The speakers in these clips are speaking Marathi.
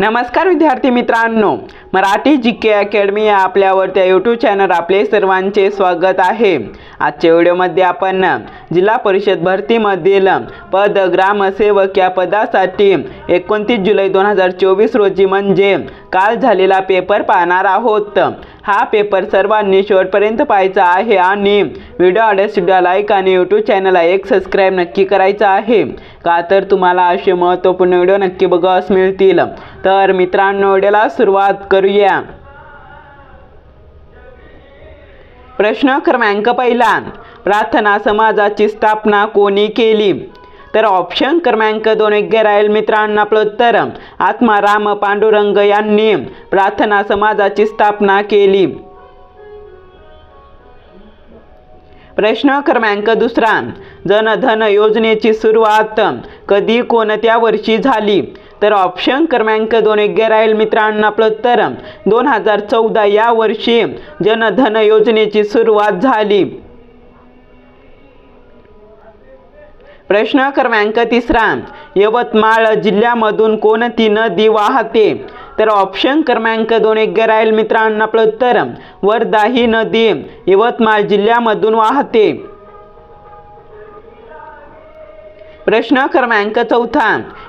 नमस्कार विद्यार्थी मित्रांनो मराठी जी के अकॅडमी या आपल्यावरत्या यूट्यूब चॅनल आपले सर्वांचे स्वागत आहे. आजच्या व्हिडिओमध्ये आपण जिल्हा परिषद भरतीमधील पद ग्रामसेवक या पदासाठी एकोणतीस जुलै दोन हजार चोवीस रोजी म्हणजे काल झालेला पेपर पाहणार आहोत. हा पेपर सर्वांनी शेवटपर्यंत पाहायचा आहे आणि व्हिडिओ आवडेल व्हिडिओ लाईक आणि यूट्यूब चॅनलला एक सबस्क्राईब नक्की करायचा आहे. का तर तुम्हाला असे महत्त्वपूर्ण व्हिडिओ नक्की बघावयास मिळतील. तर मित्रांनो व्हिडिओला सुरुवात करूया. प्रश्न क्रमांक पहिला. प्रार्थना समाजाची स्थापना कोणी केली? तर ऑप्शन क्रमांक दोन योग्य राहील मित्रांनो आपलं उत्तर. आत्माराम पांडुरंग यांनी प्रार्थना समाजाची स्थापना केली. प्रश्न क्रमांक दुसरा. जनधन योजनेची सुरुवात कधी कोणत्या वर्षी झाली? तर ऑप्शन क्रमांक दोन योग्य राहील मित्रांनो आपलं उत्तर. दोन हजार चौदा या वर्षी जनधन योजनेची सुरुवात झाली. प्रश्न क्रमांक तिसरा. यवतमाळ जिल्ह्यामधून कोणती नदी वाहते? तर ऑप्शन क्रमांक दोन योग्य राहील मित्रांनो आपलं उत्तर. वर्धा ही नदी यवतमाळ जिल्ह्यामधून वाहते. प्रश्न क्रमांक चौथा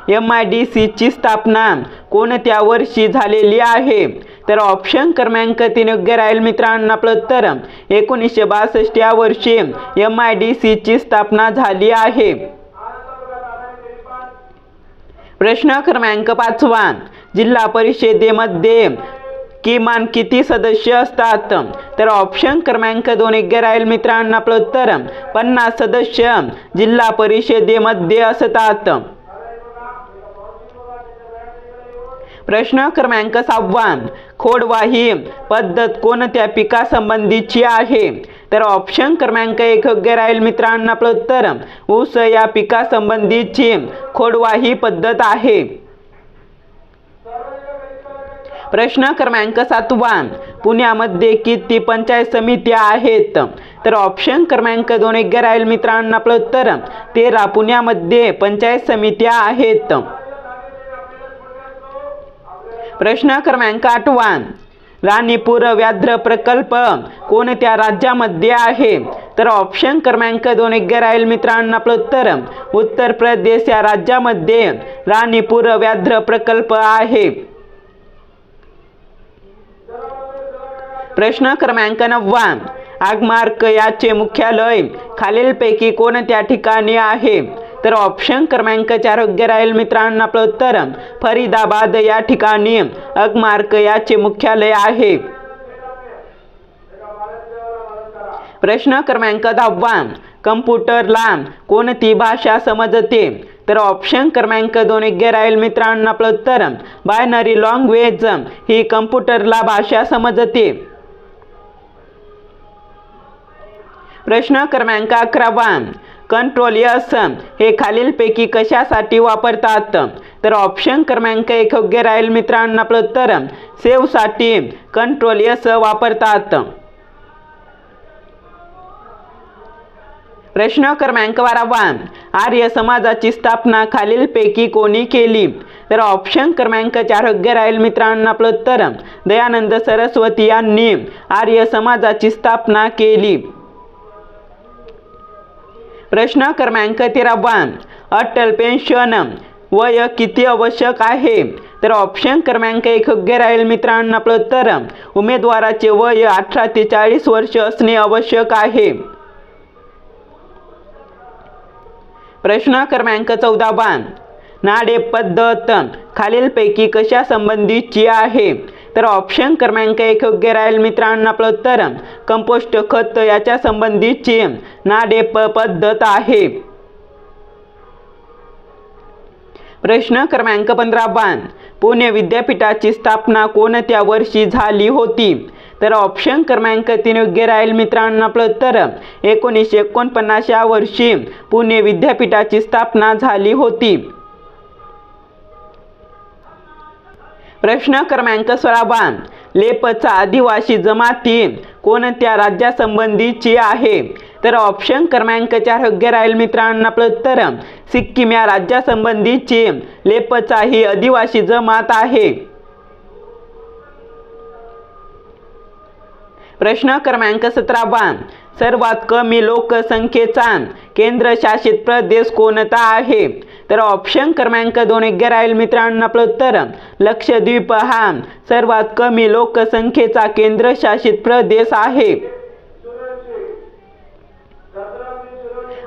एम आय डी सीची स्थापना. कोणत्या वर्षी झालेली आहे? तर ऑप्शन क्रमांक तीन योग्य राहील मित्रांनो आपलं उत्तर. एकोणीसशे बासष्ट या वर्षी एम आय डी सीची स्थापना झाली आहे. प्रश्न क्रमांक पाचवा जिल्हा परिषदेमध्ये किमान किती सदस्य असतात? तर ऑप्शन क्रमांक दोन योग्य राहील मित्रांनो आपलं उत्तर. पन्नास सदस्य जिल्हा परिषदेमध्ये असतात. प्रश्न क्रमांक सहावा. खोडवाही पद्धत कोणत्या पिकासंबंधीची आहे? तर ऑप्शन क्रमांक एक योग्य राहील मित्रांनो आपलं उत्तर. ऊस या पिकासंबंधीची खोडवाही पद्धत आहे. प्रश्न क्रमांक सातवा. पुण्यामध्ये किती पंचायत समित्या आहेत? तर ऑप्शन क्रमांक दोन एक राहील मित्रांनो आपलं उत्तर. तेरा पुण्यामध्ये पंचायत समित्या आहेत. प्रश्न क्रमांक आठवा. राणीपूर व्याघ्र प्रकल्प कोणत्या राज्यामध्ये आहे? तर ऑप्शन क्रमांक दोन एक राहील मित्रांनो आपलं उत्तर. उत्तर प्रदेश या राज्यामध्ये राणीपूर व्याघ्र प्रकल्प आहे. प्रश्न क्रमांक नववा. आगमार्क याचे मुख्यालय खालीलपैकी कोणत्या ठिकाणी आहे? तर ऑप्शन क्रमांक चार योग्य राहील मित्रांनो आपलं उत्तर. फरीदाबाद या ठिकाणी अगमार्क याचे मुख्यालय आहे. प्रश्न क्रमांक दहावा. कम्प्युटरला कोणती भाषा समजते? तर ऑप्शन क्रमांक दोन योग्य राहील मित्रांनो आपलं उत्तर. बायनरी लँग्वेज ही कम्प्युटरला भाषा समजते. प्रश्न क्रमांक अकरावा कंट्रोल यस हे खालीलपैकी कशासाठी वापरतात? तर ऑप्शन क्रमांक एक योग्य राहील मित्रांनो आपलं उत्तर. सेवसाठी कंट्रोल यस वापरतात. प्रश्न क्रमांक बारावा आर्य समाजाची स्थापना खालीलपैकी कोणी केली? तर ऑप्शन क्रमांक चार योग्य राहील मित्रांनो आपलं उत्तर. दयानंद सरस्वती यांनी आर्य समाजाची स्थापना केली. प्रश्न क्रमांक तेरावा अटल पेन्शन वय किती आवश्यक आहे? तर ऑप्शन क्रमांक एक योग्य राहील मित्रांनो आपलं. उत्तर उमेदवाराचे वय अठरा ते चाळीस वर्ष असणे आवश्यक आहे. प्रश्न क्रमांक चौदावा नाडे पद्धत खालीलपैकी कशा संबंधीची आहे? तर ऑप्शन क्रमांक एक योग्य राहील मित्रांनो आपलं उत्तर. कंपोस्ट खत याच्या संबंधीची नाडे पद्धत आहे. प्रश्न क्रमांक पंधरा बाण पुणे विद्यापीठाची स्थापना कोणत्या वर्षी झाली होती? तर ऑप्शन क्रमांक तीन योग्य राहील मित्रांनो आपलं उत्तर. एकोणीसशे एकोणपन्नास या वर्षी पुणे विद्यापीठाची स्थापना झाली होती. प्रश्न क्रमांक सोळावा लेपचा आदिवासी जमाती कोणत्या राज्यासंबंधीची आहे? तर ऑप्शन क्रमांक चार योग्य राहील मित्रांनो. आपलं उत्तर सिक्कीम या राज्यासंबंधीची लेपचा ही आदिवासी जमात आहे. प्रश्न क्रमांक सतरावा सर्वात कमी लोकसंख्येचा केंद्रशासित प्रदेश कोणता आहे? तर ऑप्शन क्रमांक दोन योग्य राहील मित्रांनो आपलं उत्तर. लक्षद्वीप हा सर्वात कमी लोकसंख्येचा केंद्रशासित प्रदेश आहे.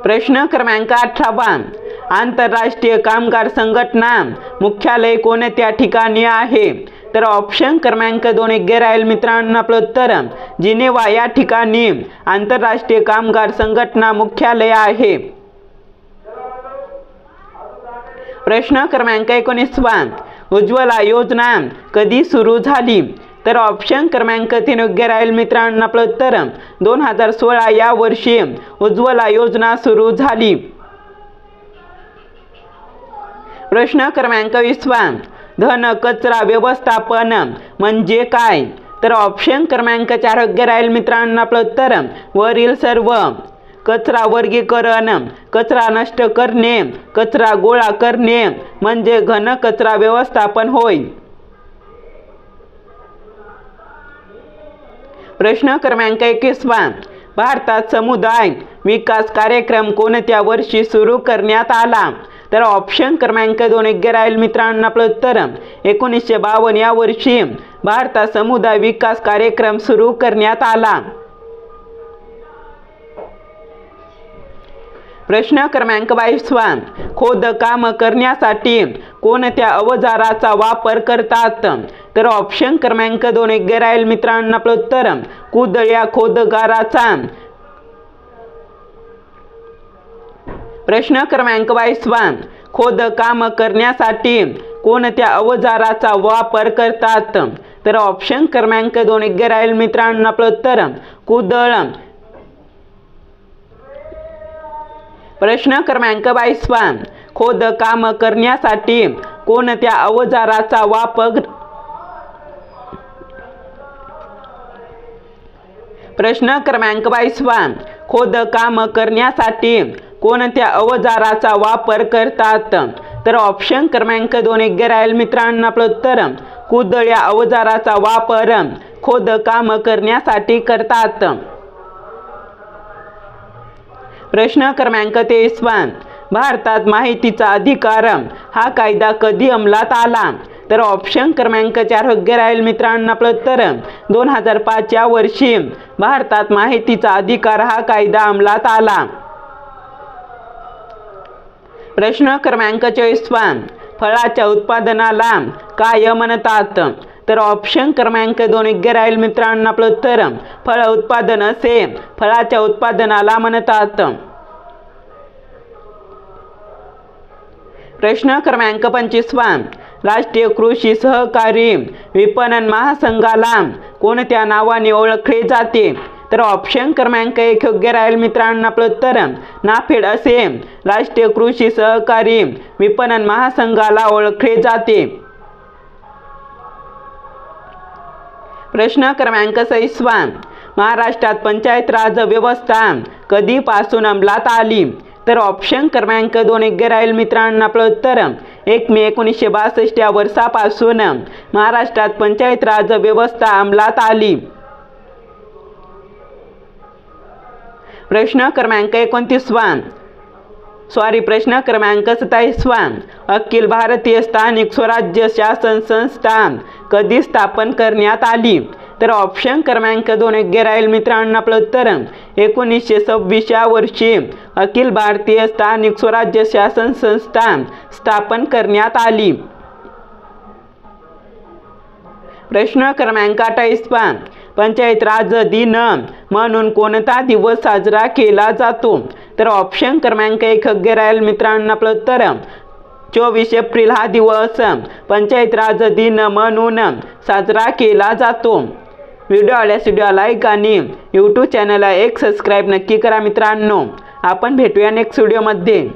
प्रश्न क्रमांक अठरावा आंतरराष्ट्रीय कामगार संघटना. मुख्यालय कोणत्या ठिकाणी आहे. तर ऑप्शन क्रमांक दोन योग्य राहील मित्रांनो आपलं उत्तर. जिनेवा या ठिकाणी आंतरराष्ट्रीय कामगार संघटना मुख्यालय आहे. प्रश्न क्रमांक एकोणीसवा उज्ज्वला योजना कधी सुरू झाली? तर ऑप्शन क्रमांक तीन योग्य राहील मित्रांनो आपलं उत्तर. दोन हजार सोळा या वर्षी उज्ज्वला योजना सुरू झाली. प्रश्न क्रमांक वीसवा धन कचरा व्यवस्थापन म्हणजे काय? तर ऑप्शन क्रमांक चार योग्य राहील मित्रांनो आपलं उत्तर. वरील सर्व कचरा वर्गीकरण कचरा नष्ट करणे कचरा गोळा करणे म्हणजे घन कचरा व्यवस्थापन होय. प्रश्न क्रमांक एकवीसवा. भारतात समुदाय विकास कार्यक्रम कोणत्या वर्षी सुरू करण्यात आला? तर ऑप्शन क्रमांक दोन योग्य राहील मित्रांनो आपलं उत्तर. एकोणीसशे बावन्न या वर्षी भारतात समुदाय विकास कार्यक्रम सुरू करण्यात आला. प्रश्न क्रमांक बावीसवा खोदकाम करण्यासाठी कोणत्या अवजाराचा वापर करतात? तर ऑप्शन क्रमांक दोन एक राहील मित्रांनो आपलं उत्तर कुदळ्या खोदगाराचा प्रश्न क्रमांक बावीसवा खोदकाम करण्यासाठी कोणत्या अवजाराचा वापर करतात? तर ऑप्शन क्रमांक दोन एक राहील मित्रांनो आपलं उत्तर कुदळ प्रश्न क्रमांक बावीसवा खोदकाम करण्यासाठी कोणत्या अवजाराचा वापर प्रश्न क्रमांक बावीसवा खोदकाम करण्यासाठी कोणत्या अवजाराचा वापर करतात? तर ऑप्शन क्रमांक दोन एक राहील मित्रांनो आपलं उत्तर. कुदळ या अवजाराचा वापर खोदकाम करण्यासाठी करतात. प्रश्न क्रमांक तेवीसवा भारतात माहितीचा अधिकार हा कायदा कधी अंमलात आला? तर ऑप्शन क्रमांक चार योग्य राहील मित्रांना आपलं उत्तर दोन हजार पाचच्या वर्षी भारतात माहितीचा अधिकार हा कायदा अंमलात आला. प्रश्न क्रमांक चोवीसवा फळाच्या उत्पादनाला काय म्हणतात. तर ऑप्शन क्रमांक दोन योग्य राहील मित्रांनो आपलं उत्तर. फळ उत्पादन असे फळाच्या उत्पादनाला म्हणतात. प्रश्न क्रमांक पंचवीसवा. राष्ट्रीय कृषी सहकारी विपणन महासंघाला कोणत्या नावाने ओळखले जाते? तर ऑप्शन क्रमांक एक योग्य राहील मित्रांनो आपलं उत्तर. नाफेड असे. राष्ट्रीय कृषी सहकारी विपणन महासंघाला ओळखले जाते. प्रश्न क्रमांक सहिसवा महाराष्ट्रात पंचायत राज व्यवस्था. कधीपासून अंमलात आली? तर ऑप्शन क्रमांक दोन योग्य राहील मित्रांनो आपलं उत्तर एक मे एकोणीसशे बासष्ट या वर्षापासून महाराष्ट्रात पंचायत राज व्यवस्था अंमलात आली. प्रश्न क्रमांक एकोणतीसवा. सॉरी प्रश्न क्रमांक सत्तावीसवा अखिल भारतीय स्थानिक स्वराज्य शासन संस्था कधी स्थापन करण्यात आली? तर ऑप्शन क्रमांक दोन योग्य राहील मित्रांनो आपलं उत्तर. एकोणीसशे सव्वीस या वर्षी अखिल भारतीय स्थानिक स्वराज्य शासन संस्था स्थापन करण्यात आली. प्रश्न क्रमांक अठ्ठावीसवा पंचायत राज दिन. म्हणून कोणता दिवस साजरा केला जातो? तर ऑप्शन क्रमांक एक योग्य राहील मित्रांनो आपलं उत्तर. चोवीस एप्रिल हा दिवस पंचायत राज दिन म्हणून साजरा केला जातो. व्हिडिओ आल्यास व्हिडिओ लाईक आणि यूट्यूब चॅनलला एक सबस्क्राईब नक्की करा मित्रांनो. आपण भेटूया नेक्स्ट व्हिडिओमध्ये